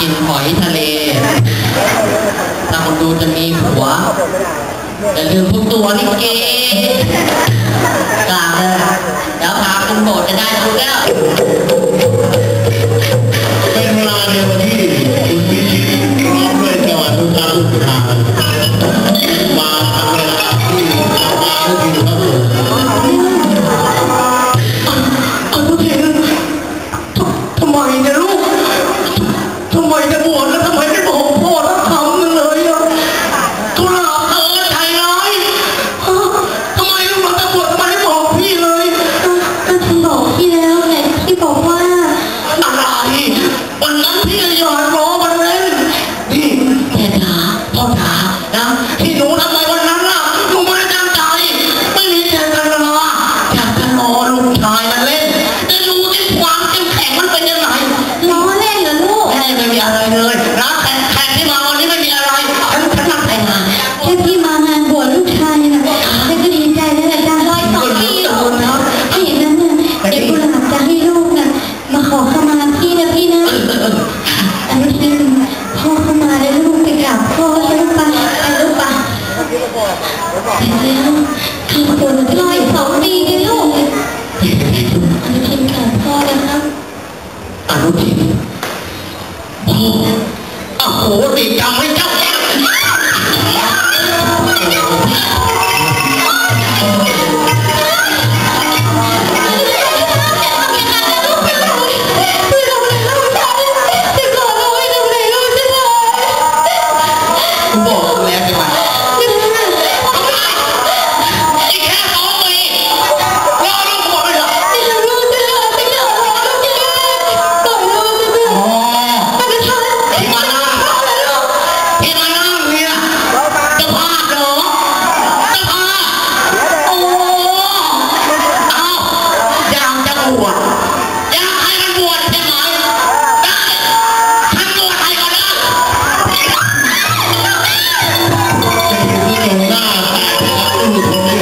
กินหอยทะเลถ้าคนดูจะมีผัวอย่าลืมพวกตัวนี่เกกล้าเลยเดี๋ยวพาคุณโบสถ์จะได้ดูแล้วเป็นเวลาในวันที่คุณพิชิตพร้อมด้วยจังหวัดทุกทานทุกทางมาทำเวลาที่ทำงานก็ดีครับผมอนุทินทำไมเนี่ยลูกำไมจะบวชแล้วทำไมไม่บอกพ่อสักคำหนึงเลยอะทุลาเกินใจร้ายฮะทำไมลูกมาจะบวชทำไมไม่บอกพี่เลยก็ฉันบอกพี่แล้วไงพี่บอกว่าอะไรวันนั้นพี่ก็หยอดล้อมันเล่นนี่แม่จ๋าพ่อจ๋านะที่หนูทำ อะไรเลยนะแขกแขกที่มาวันนี้ไม่มีอะไรฉันฉันนั่งแต่งงานแค่พี่มางานบวชลูกชายนะฉันก็ดีใจแล้วแหละจ้าร้อยสองปีลูกถ้าอย่างนั้นน่ะเดี๋ยวกุหลาบจะให้ลูกน่ะมาขอขมาพี่นะพี่นะอนุทินพ่อเข้ามาแล้วลูกไปกราบพ่อแล้วลูกไปไปลูกไปไปแล้วข้าบวชร้อยสองปีเลยลูกอนุทินกราบพ่อแล้วครับอนุทิน โหรีดกรรมให้